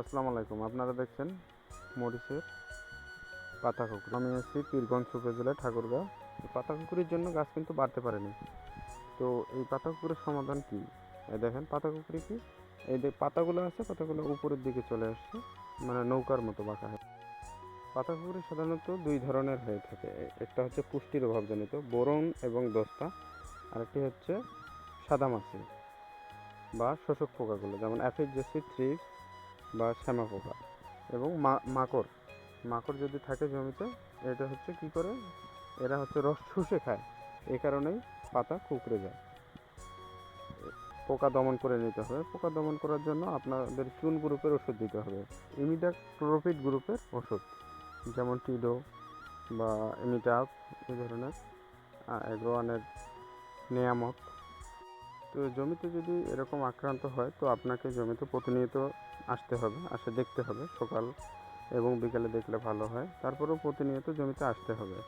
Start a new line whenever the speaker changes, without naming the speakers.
আসসালামু আলাইকুম। আপনারা দেখছেন মরিচের পাতাকুকুর। আমি আছি পীরগঞ্জ উপজেলায় ঠাকুরগাঁও। পাতা পাতাকুকুরের জন্য গাছ কিন্তু বাড়তে পারেনি। তো এই পাতা কুকুরের সমাধান কি? এই দেখেন, পাতাকুকুরি কি? এই যে পাতাগুলো আছে, পাতাগুলো উপরের দিকে চলে আসছে মানে নৌকার মতো বাঁকা হয়। পাতাকুকুরি সাধারণত দুই ধরনের হয়ে থাকে। একটা হচ্ছে পুষ্টির অভাবজনিত, বোরন এবং দস্তা। আরেকটি হচ্ছে সাদা সাদামাছি বা শোষক পোকাগুলো, যেমন অ্যাফিড জেসি থ্রিপ বা শ্যামা পোকা এবং মাকড়। মাকড় যদি থাকে জমিতে, এটা হচ্ছে কি করে? এরা হচ্ছে রস শুষে খায়। এই কারণেই পাতা কুকড়ে যায়। পোকা দমন করে নিতে হবে। পোকা দমন করার জন্য আপনাদের চুন গ্রুপের ওষুধ দিতে হবে। ইমিডা ক্লোরোপিড গ্রুপের ওষুধ, যেমন টিডো বা এমিটাপ এই ধরনের এগ্রোয়ানের নিয়ামক। তো জমিতে যদি এরকম আক্রান্ত হয়, তো আপনাকে জমিতে প্রতিনিয়ত আসতে হবে, আসে দেখতে হবে সকাল এবং বিকালে দেখলে ভালো হয়। তারপরেও প্রতিনিয়ত জমিতে আসতে হবে।